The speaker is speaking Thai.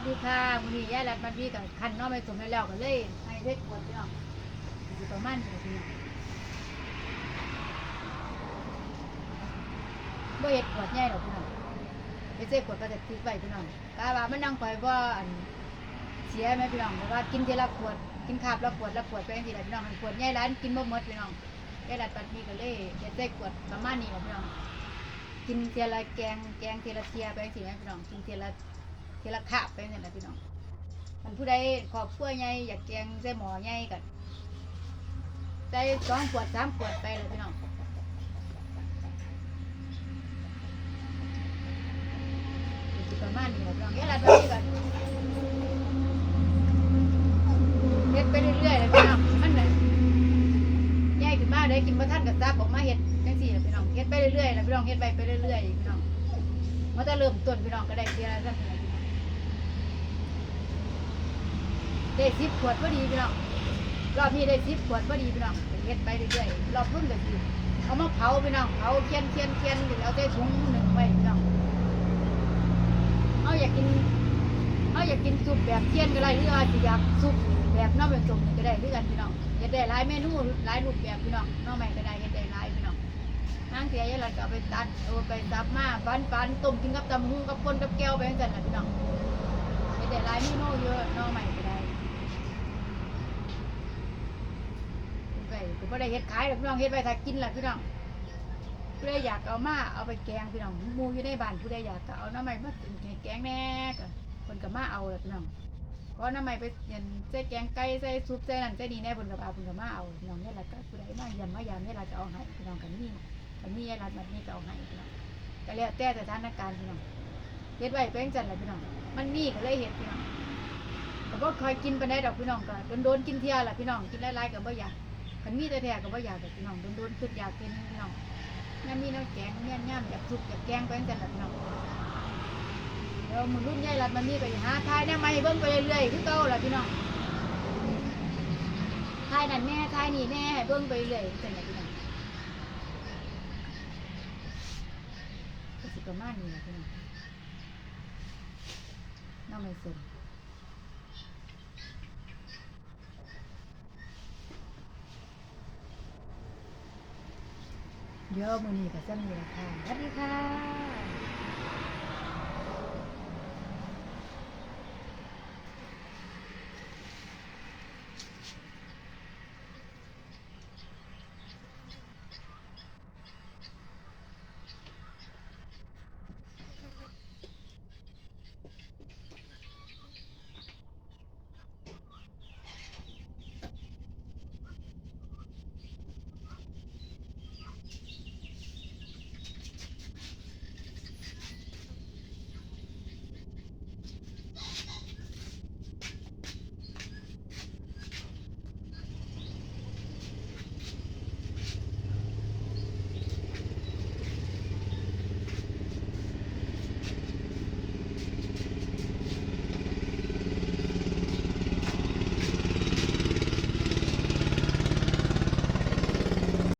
วัสดีค่ะมื้อนี้ยายรัดมาพี่กับคันน้องไม่สมแล้วก็เลยให้เด็กปวดพี่น้องสิประมาณนี้พี่น้องบ่เฮ็ดปวดใหญ่ดอกพี่น้องเฮ็ดเส้ปวดก็จะติดไว้พี่น้องกะว่ามันนั่งคอยบ่อันเสียไหมพี่น้องเพราะว่ากินทีละขวดกินคาบละขวดละขวดไปจังซี่ล่ะพี่น้องมันขวดใหญ่ร้านกินบ่หมดพี่น้องยายรัดปัดนี้ก็เลยเฮ็ดเส้ขวดประมาณนี้ล่ะพี่น้องกินเทีละแกงแกงเทีละเทียไปจังซี่นะพี่น้องกินเทีละ ทีละขาบไปเนี่ยนะพี่น้องมันผู้ใดขอบครัวใหญ่อยากแกงใส่หมอใหญ่กันใส่สองขวดสามขวดไปเลยพี่น้องประมาณนี้แหละพี่น้องเฮ็ดอะไรแบบนี้กันเฮ็ดไปเรื่อยๆเลยพี่น้องมันน่ะใหญ่ขึ้นมาได้กินมาท่านกับซับออกมาเฮ็ดจังซี่แหละพี่น้องเฮ็ดไปเรื่อยๆแล้วพี่น้องเฮ็ดไปไปเรื่อยๆพี่น้องมันจะเริ่มต้นพี่น้องก็ได้เทียละสักหน่อย ได้สิบขวดพอดีพี่น้องรอบนี้ได้สิบขวดพอดีพี่น้องเฮ็ดไปเรื่อยๆรอบรุ่นก็คือเอามาเผาพี่น้องเผาเคียนเคียนเคียนหรือเอาใส่ถุงหนึ่งไว้พี่น้องเอาอยากกินเอาอยากกินซุปแบบเคียนก็ได้หรือว่าสิอยากซุปแบบน้ำเป็นสมก็ได้ด้วยกันพี่น้องเฮ็ดได้หลายเมนูหลายรูปแบบพี่น้องน้องใหม่ก็ได้เฮ็ดได้หลายพี่น้องนางเสียยายหลัดก็เอาไปตัดเอาไปซับมาฟันฟันต้มกินกับตำหูกับคนกับแก้วไปจังซั่นน่ะพี่น้องเฮ็ดได้หลายเมนูเยอะน้องใหม่ก็ได้ ไปก็บ่ได้เฮ็ดขายหรอกพี่น้องเฮ็ดไว้ถ้ากินล่ะพี่น้องผู้ใดอยากเอามาเอาไปแกงพี่น้องหมูอยู่ในบ้านผู้ใดอยากก็เอาน้ำใหม่มาให้แกงแน่ก็เพิ่นก็มาเอาล่ะพี่น้องเพราะน้ำใหม่ไปเห็นใส่แกงไก่ใส่ซุปใส่นั่นใส่นี่แน่เพิ่นก็เอาเพิ่นก็มาเอาพี่น้องเนี่ยล่ะก็ผู้ใดมาเยี่ยมมายามเนี่ยล่ะก็เอาให้พี่น้องกันนี่กันนี่ยายรัดมันนี่ก็เอาให้พี่น้องก็แล้วแต่สถานการณ์พี่น้องเฮ็ดไว้เป็นจันล่ะพี่น้องมันมีก็เลยเฮ็ดพี่น้องก็บ่ค่อยกินปานใดดอกพี่น้องก็โดนๆกินเที่ยล่ะพี่น้องกินหลายๆก็บ่อยาก คันมีแต่แท้ก็บ่อยากแบบน้องโดนๆขึ้นอยากเป็นพี่น้องย่ามมีน้ำแกงเนี่ยย่ามอยากสุกอยากแกงไปจังซั่นล่ะพี่น้องเดี๋ยวมื้อรุ่นใหญ่รัดมันมีก็หาทายแนวใหม่ให้เบิ่งไปเรื่อยๆคือเก่าล่ะพี่น้องทายนั่นแน่ทายนี่แน่ให้เบิ่งไปเรื่อยจังซั่นพี่น้องก็สิประมาณนี้ล่ะพี่น้องน้องไม่สน เดี๋ยวมือนี้ก็จะมีราคาสวัสดีค่ะ